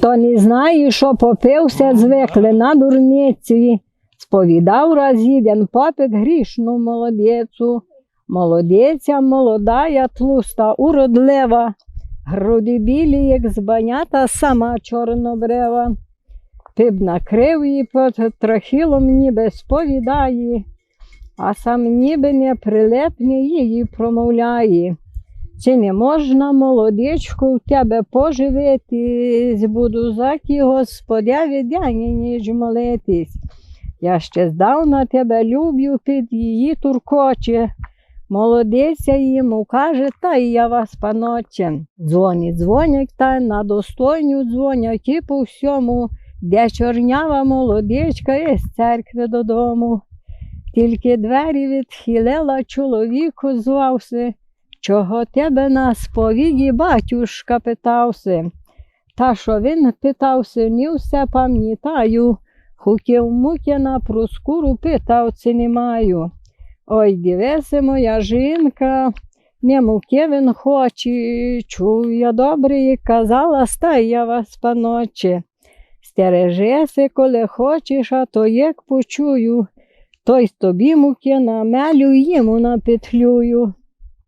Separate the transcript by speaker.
Speaker 1: Хто не знає, що попився, звикли на дурниці, сповідав раз один попик грішну молодецю. Молодеця молодая, тлуста, уродлива, груди білі, як з банята, сама чорнобрева. Ти б накрив її під трохилом, ніби сповідає, а сам ніби не прилепне її промовляє. Чи не можна, молодечку, в тебе поживитись, буду закі Господя відяні, ніж молитись. Я ще здавна тебе люблю, під її туркоче. Молодеця йому каже, та й я вас, паноче. Дзвонять, дзвонять та на достойню дзвонять і по всьому, де чорнява молодечка із церкви додому. Тільки двері відхилила, чоловіку звався. Чого тебе на сповіді батюшка питався? Та що він питався, не все пам'ятаю. Хуків муки на проскуру питав, чи не маю. Ой, дивися, моя жінка, не муки він хоче, чую я добре і казала, стай я вас, паноче. Стережеся, коли хочеш, а то як почую, то й тобі муки намелю, йому напетлюю.